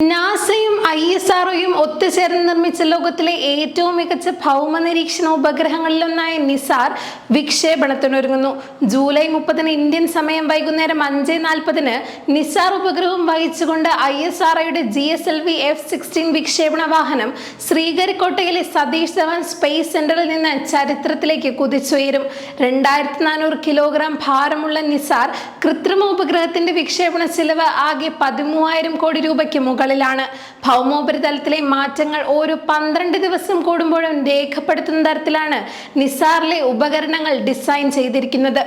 നാസയും I S ആർഒയും ഒത്തുചേർന്ന് നിർമ്മിച്ച ലോകത്തിലെ ഏറ്റവും മികച്ച ഭൗമ നിരീക്ഷണ ഉപഗ്രഹങ്ങളിലൊന്നായ നിസാർ വിക്ഷേപണത്തിനൊരുങ്ങുന്നു. ജൂലൈ മുപ്പതിന് ഇന്ത്യൻ സമയം വൈകുന്നേരം അഞ്ച് നാൽപ്പതിന് നിസാർ ഉപഗ്രഹം വഹിച്ചുകൊണ്ട് I S ആർഒയുടെ G S L V F sixteen വിക്ഷേപണ വാഹനം ശ്രീഹരിക്കോട്ടയിലെ സതീഷ് ധവാൻ സ്പേസ് സെന്ററിൽ നിന്ന് ചരിത്രത്തിലേക്ക് കുതിച്ചുയരും. രണ്ടായിരത്തി നാനൂറ് കിലോഗ്രാം ഭാരമുള്ള നിസാർ കൃത്രിമ ഉപഗ്രഹത്തിന്റെ വിക്ഷേപണ ചിലവ് ആകെ പതിമൂവായിരം കോടി രൂപയ്ക്ക് മുകളിലാണ്. ഭൗമോപരിതലത്തിലെ മാറ്റങ്ങൾ ഓരോ പന്ത്രണ്ട് ദിവസം കൂടുമ്പോഴും രേഖപ്പെടുത്തുന്ന തരത്തിലാണ് നിസാറിലെ ഉപകരണങ്ങൾ ഡിസൈൻ ചെയ്തിരിക്കുന്നത്.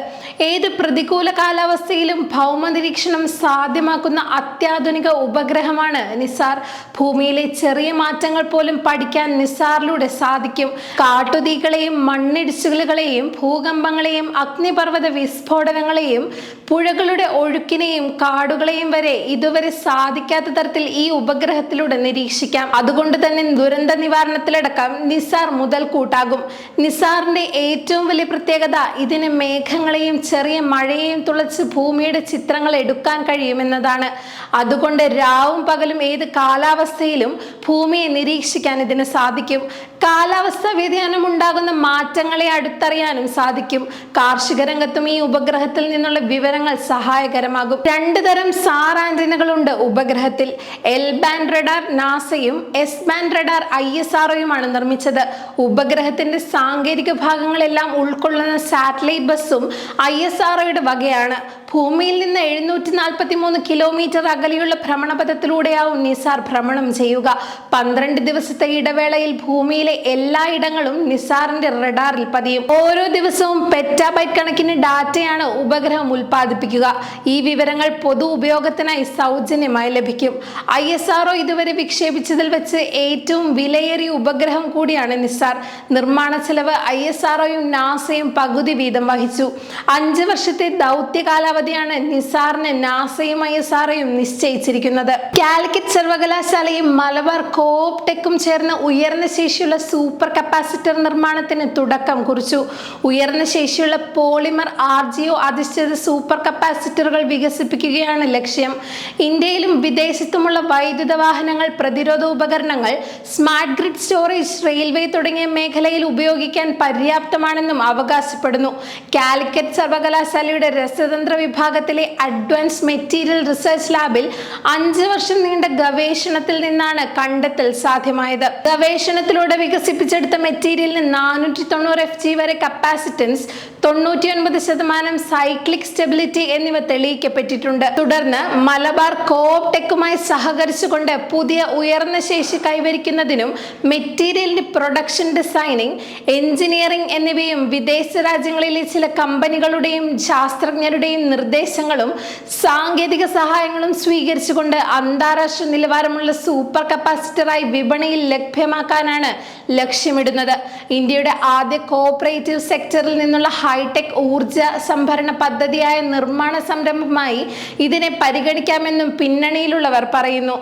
ഏത് പ്രതികൂല കാലാവസ്ഥയിലും ഭൗമ നിരീക്ഷണം സാധ്യമാക്കുന്ന അത്യാധുനിക ഉപഗ്രഹമാണ് നിസാർ. ഭൂമിയിലെ ചെറിയ മാറ്റങ്ങൾ പോലും പഠിക്കാൻ നിസാറിലൂടെ സാധിക്കും. കാട്ടുതീകളെയും മണ്ണിടിച്ചുകളെയും ഭൂകമ്പങ്ങളെയും അഗ്നിപർവത വിസ്ഫോടനങ്ങളെയും പുഴകളുടെ ഒഴുക്കിനെയും കാടുകളെയും വരെ ഇതുവരെ സാധിക്കാത്ത തരത്തിൽ ഈ ഉപഗ്രഹത്തിലൂടെ നിരീക്ഷിക്കാം. അതുകൊണ്ട് തന്നെ ദുരന്ത നിവാരണത്തിലടക്കം നിസാർ മുതൽ കൂട്ടാകും. നിസാറിന്റെ ഏറ്റവും വലിയ പ്രത്യേകത ഇതിന് മേഘങ്ങളെയും ചെറിയ മഴയെയും തുളച്ച് ഭൂമിയുടെ ചിത്രങ്ങൾ എടുക്കാൻ കഴിയുമെന്നതാണ്. അതുകൊണ്ട് രാവും പകലും ഏത് കാലാവസ്ഥയിലും ഭൂമിയെ നിരീക്ഷിക്കാൻ ഇതിന് സാധിക്കും. കാലാവസ്ഥ വ്യതിയാനം ഉണ്ടാകുന്ന മാറ്റങ്ങളെ അടുത്തറിയാനും സാധിക്കും. കാർഷിക രംഗത്തും ഈ ഉപഗ്രഹത്തിൽ നിന്നുള്ള വിവരങ്ങൾ സഹായകരമാകും. രണ്ട് തരം സാർ ആന്റിനകളുണ്ട് ഉപഗ്രഹത്തിൽ. എൽ ബാൻഡ് റഡാർ നാസയും എസ് മാൻ റഡാർ ഐ എസ് ആർഒയുമാണ് നിർമ്മിച്ചത്. ഉപഗ്രഹത്തിന്റെ സാങ്കേതിക ഭാഗങ്ങളെല്ലാം ഉൾക്കൊള്ളുന്ന സാറ്റലൈറ്റ് ബസ്സും ഐ എസ് ആർഒയുടെ വകയാണ്. ഭൂമിയിൽ നിന്ന് എഴുന്നൂറ്റി നാൽപ്പത്തി മൂന്ന് കിലോമീറ്റർ അകലെയുള്ള ഭ്രമണപഥത്തിലൂടെയാവും നിസാർ ഭ്രമണം ചെയ്യുക. പന്ത്രണ്ട് ദിവസത്തെ ഇടവേളയിൽ ഭൂമിയിലെ എല്ലായിടങ്ങളും നിസാറിന്റെ റഡാറിൽ പതിയും. ഓരോ ദിവസവും പെറ്റാബൈറ്റ് കണക്കിന് ഡാറ്റയാണ് ഉപഗ്രഹം ഉൽപ്പാദിപ്പിക്കുക. ഈ വിവരങ്ങൾ പൊതു ഉപയോഗത്തിനായി സൗജന്യമായി ലഭിക്കും. ഐ എസ് ആർഒ ഇതുവരെ വിക്ഷേപിച്ചതിൽ വെച്ച് ഏറ്റവും വിലയേറിയ ഉപഗ്രഹം കൂടിയാണ് നിസാർ നിർമ്മാണ ചെലവ് ഐ എസ് ആർഒയും നാസയും പകുതി വീതം വഹിച്ചു. അഞ്ച് വർഷത്തെ ദൗത്യ കാലാവധിയാണ് നിസാറിന് നാസയും ഐ എസ് ആർഒയും നിശ്ചയിച്ചിരിക്കുന്നത്. കാലിക്കറ്റ് സർവകലാശാലയും മലബാർ കോപ്ടെക്കും ചേർന്ന് ഉയർന്ന ശേഷിയുള്ള സൂപ്പർ കപ്പാസിറ്റർ നിർമ്മാണത്തിന് തുടക്കം കുറിച്ചു. ഉയർന്ന ശേഷിയുള്ള പോളിമർ ആർ ജിഒ അധിഷ്ഠിത സൂപ്പർ കപ്പാസിറ്ററുകൾ വികസിപ്പിക്കുകയാണ് ലക്ഷ്യം. ഇന്ത്യയിലും വിദേശത്തുമുള്ള വൈദ്യുത വാഹനങ്ങൾ പ്രതിരോധ ഉപകരണങ്ങൾ സ്മാർട്ട് ഗ്രിഡ് സ്റ്റോറേജ് റെയിൽവേ തുടങ്ങിയ മേഖലയിൽ ഉപയോഗിക്കാൻ പര്യാപ്തമാണെന്നും അവകാശപ്പെടുന്നു. കാലിക്കറ്റ് സർവകലാശാലയുടെ രസതന്ത്ര വിഭാഗത്തിലെ അഡ്വാൻസ് മെറ്റീരിയൽ റിസർച്ച് ലാബിൽ അഞ്ച് വർഷം നീണ്ട ഗവേഷണത്തിൽ നിന്നാണ് കണ്ടെത്തൽ സാധ്യമായത്. ഗവേഷണത്തിലൂടെ വികസിപ്പിച്ചെടുത്ത മെറ്റീരിയലിന് നാനൂറ്റി തൊണ്ണൂറ് എഫ് ജി വരെ കപ്പാസിറ്റൻസ് തൊണ്ണൂറ്റി ഒൻപത് ശതമാനം സൈക്ലിക് സ്റ്റെബിലിറ്റി എന്നിവ തെളിയിക്കപ്പെട്ടിട്ടുണ്ട്. തുടർന്ന് മലബാർ കോപ്ടെക്കുമായി സഹകരിച്ചുകൊണ്ട് പുതിയ ഉയർന്ന ശേഷി കൈവരിക്കുന്നതിനും മെറ്റീരിയലിന്റെ പ്രൊഡക്ഷൻ ഡിസൈനിങ് എഞ്ചിനീയറിംഗ് എന്നിവയും വിദേശ രാജ്യങ്ങളിലെ ചില കമ്പനികളുടെയും ശാസ്ത്രജ്ഞരുടെയും നിർദ്ദേശങ്ങളും സാങ്കേതിക സഹായങ്ങളും സ്വീകരിച്ചുകൊണ്ട് അന്താരാഷ്ട്ര നിലവാരമുള്ള സൂപ്പർ കപ്പാസിറ്ററായി വിപണിയിൽ ലഭ്യമാക്കാനാണ് ലക്ഷ്യമിടുന്നത്. ഇന്ത്യയുടെ ആദ്യ കോഓപ്പറേറ്റീവ് സെക്ടറിൽ നിന്നുള്ള ഹൈടെക് ഊർജ സംഭരണ പദ്ധതിയായ നിർമ്മാണ സംരംഭമായി ഇതിനെ പരിഗണിക്കാമെന്നും പിന്നണിയിലുള്ളവർ പറയുന്നു.